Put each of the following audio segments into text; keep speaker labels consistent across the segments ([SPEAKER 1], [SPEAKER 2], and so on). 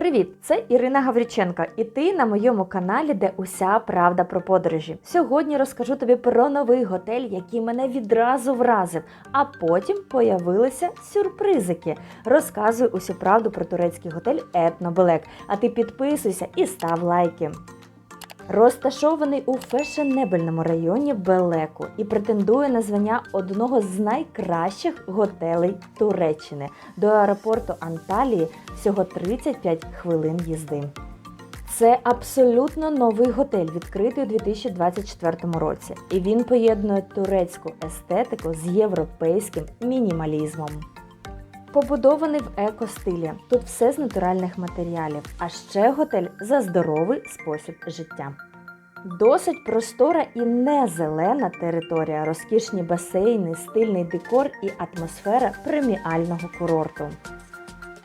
[SPEAKER 1] Привіт, це Ірина Гавріченка, і ти на моєму каналі, де уся правда про подорожі. Сьогодні розкажу тобі про новий готель, який мене відразу вразив, а потім появилися сюрпризики. Розказую усю правду про турецький готель Етнобелек. А ти підписуйся і став лайки. Розташований у фешенебельному районі Белеку і претендує на звання одного з найкращих готелей Туреччини. До аеропорту Анталії всього 35 хвилин їзди. Це абсолютно новий готель, відкритий у 2024 році, і він поєднує турецьку естетику з європейським мінімалізмом. Побудований в еко-стилі. Тут все з натуральних матеріалів, а ще готель за здоровий спосіб життя. Досить простора і не зелена територія, розкішні басейни, стильний декор і атмосфера преміального курорту.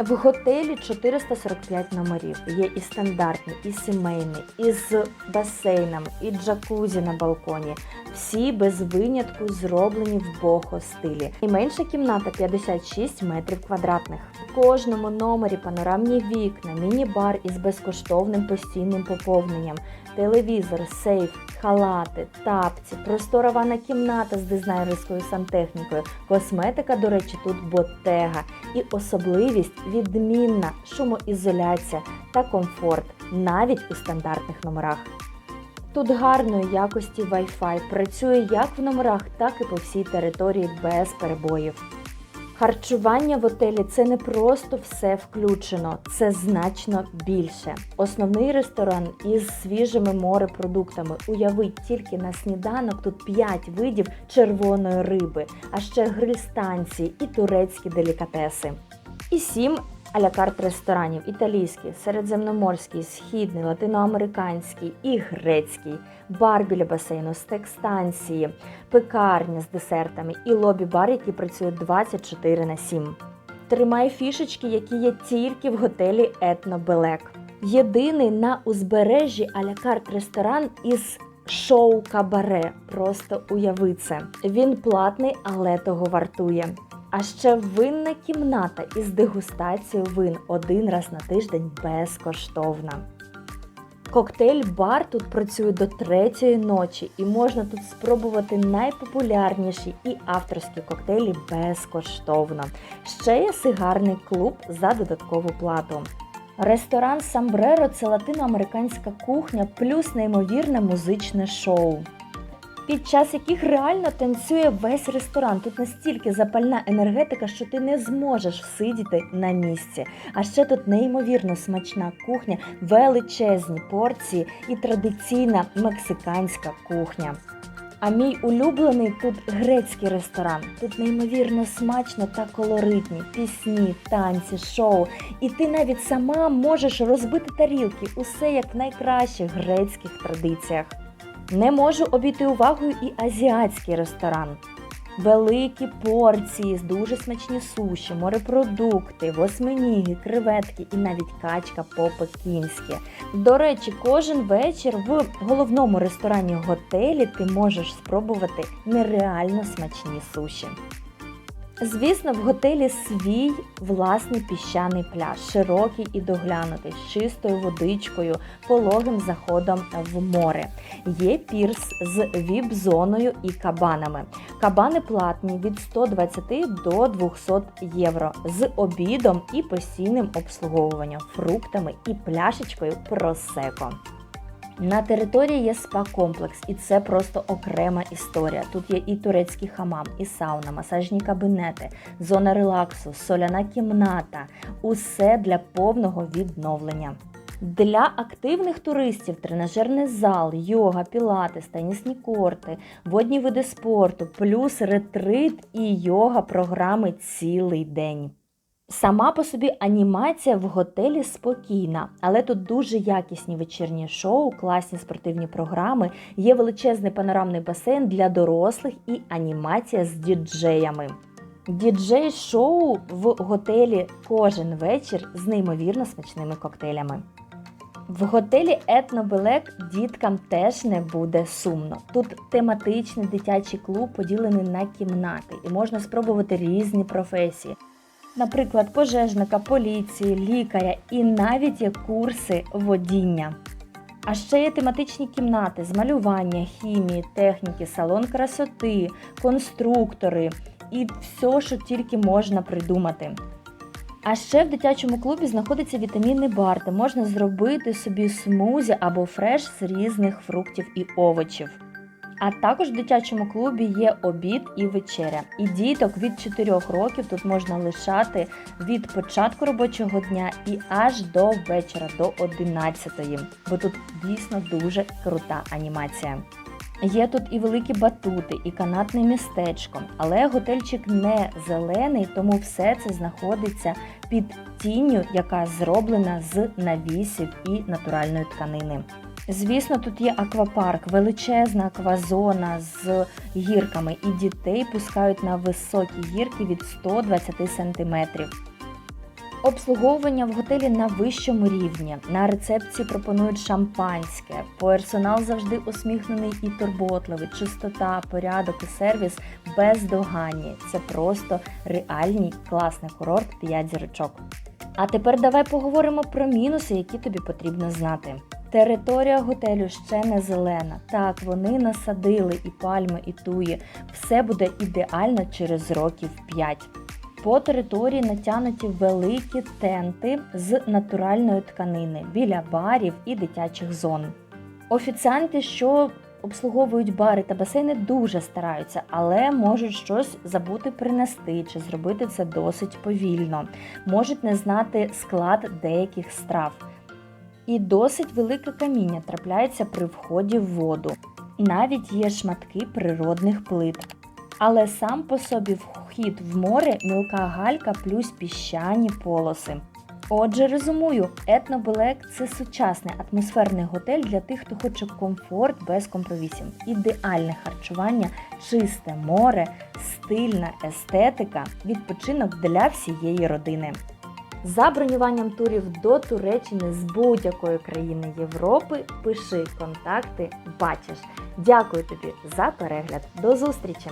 [SPEAKER 1] В готелі 445 номерів. Є і стандартні, і сімейні, і з басейном, і джакузі на балконі. Всі без винятку зроблені в бохо стилі. І менша кімната 56 метрів квадратних. В кожному номері панорамні вікна, міні-бар із безкоштовним постійним поповненням, телевізор, сейф, халати, тапці, простора ванна кімната з дизайнерською сантехнікою. Косметика, до речі, тут ботега. І особливість відмінна шумоізоляція та комфорт навіть у стандартних номерах. Тут гарної якості Wi-Fi працює як в номерах, так і по всій території без перебоїв. Харчування в отелі це не просто все включено, це значно більше. Основний ресторан із свіжими морепродуктами. Уявіть тільки на сніданок тут 5 видів червоної риби, а ще гриль станції і турецькі делікатеси. І 7 алякарт ресторанів італійський, середземноморський, східний, латиноамериканський і грецький, бар біля басейну, стек-станції, пекарня з десертами і лобі-бар, який працює 24 на 7. Тримає фішечки, які є тільки в готелі Етнобелек. Єдиний на узбережжі алякарт ресторан із шоу кабаре. Просто уяви це. Він платний, але того вартує. А ще винна кімната із дегустацією вин один раз на тиждень безкоштовна. Коктейль-бар тут працює до третьої ночі, і можна тут спробувати найпопулярніші і авторські коктейлі безкоштовно. Ще є сигарний клуб за додаткову плату. Ресторан Самбреро це латиноамериканська кухня плюс неймовірне музичне шоу під час яких реально танцює весь ресторан. Тут настільки запальна енергетика, що ти не зможеш всидіти на місці. А ще тут неймовірно смачна кухня, величезні порції і традиційна мексиканська кухня. А мій улюблений тут грецький ресторан. Тут неймовірно смачно та колоритні пісні, танці, шоу. І ти навіть сама можеш розбити тарілки, усе як в найкращих грецьких традиціях. Не можу обійти увагою і азіатський ресторан. Великі порції, дуже смачні суші, морепродукти, восьминіги, креветки і навіть качка по-пекінськи. До речі, кожен вечір в головному ресторані готелі ти можеш спробувати нереально смачні суші. Звісно, в готелі свій власний піщаний пляж, широкий і доглянутий, з чистою водичкою, пологим заходом в море. Є пірс з віп-зоною і кабанами. Кабани платні від 120 до 200 євро з обідом і постійним обслуговуванням, фруктами і пляшечкою просеко. На території є спа-комплекс, і це просто окрема історія. Тут є і турецький хамам, і сауна, масажні кабінети, зона релаксу, соляна кімната усе для повного відновлення. Для активних туристів тренажерний зал, йога, пілати, тенісні корти, водні види спорту, плюс ретрит і йога програми цілий день. Сама по собі анімація в готелі спокійна, але тут дуже якісні вечірні шоу, класні спортивні програми, є величезний панорамний басейн для дорослих і анімація з діджеями. Діджей шоу в готелі кожен вечір з неймовірно смачними коктейлями. В готелі Етнобелек діткам теж не буде сумно. Тут тематичний дитячий клуб поділений на кімнати і можна спробувати різні професії. Наприклад, пожежника, поліції, лікаря і навіть є курси водіння. А ще є тематичні кімнати з малювання, хімії, техніки, салон красоти, конструктори і все, що тільки можна придумати. А ще в дитячому клубі знаходиться вітамінний бар, де можна зробити собі смузі або фреш з різних фруктів і овочів. А також в дитячому клубі є обід і вечеря. І діток від 4 років тут можна лишати від початку робочого дня і аж до вечора, до 11, бо тут дійсно дуже крута анімація. Є тут і великі батути, і канатне містечко, але готельчик не зелений, тому все це знаходиться під тінню, яка зроблена з навісів і натуральної тканини. Звісно, тут є аквапарк, величезна аквазона з гірками, і дітей пускають на високі гірки від 120 сантиметрів. Обслуговування в готелі на вищому рівні. На рецепції пропонують шампанське. Персонал завжди усміхнений і турботливий. Чистота, порядок і сервіс бездоганні. Це просто реальний класний курорт 5 зірочок. А тепер давай поговоримо про мінуси, які тобі потрібно знати. Територія готелю ще не зелена. Так, вони насадили і пальми, і туї. Все буде ідеально через років 5. По території натянуті великі тенти з натуральної тканини біля барів і дитячих зон. Офіціанти, що обслуговують бари та басейни, дуже стараються, але можуть щось забути принести чи зробити це досить повільно, можуть не знати склад деяких страв. І досить велике каміння трапляється при вході в воду. Навіть є шматки природних плит. Але сам по собі вхід в море мілка галька плюс піщані полоси. Отже, резюмую, етнобелек це сучасний атмосферний готель для тих, хто хоче комфорт без компромісів, ідеальне харчування, чисте море, стильна естетика, відпочинок для всієї родини. За бронюванням турів до Туреччини з будь-якої країни Європи пиши контакти, бачиш. Дякую тобі за перегляд. До зустрічі!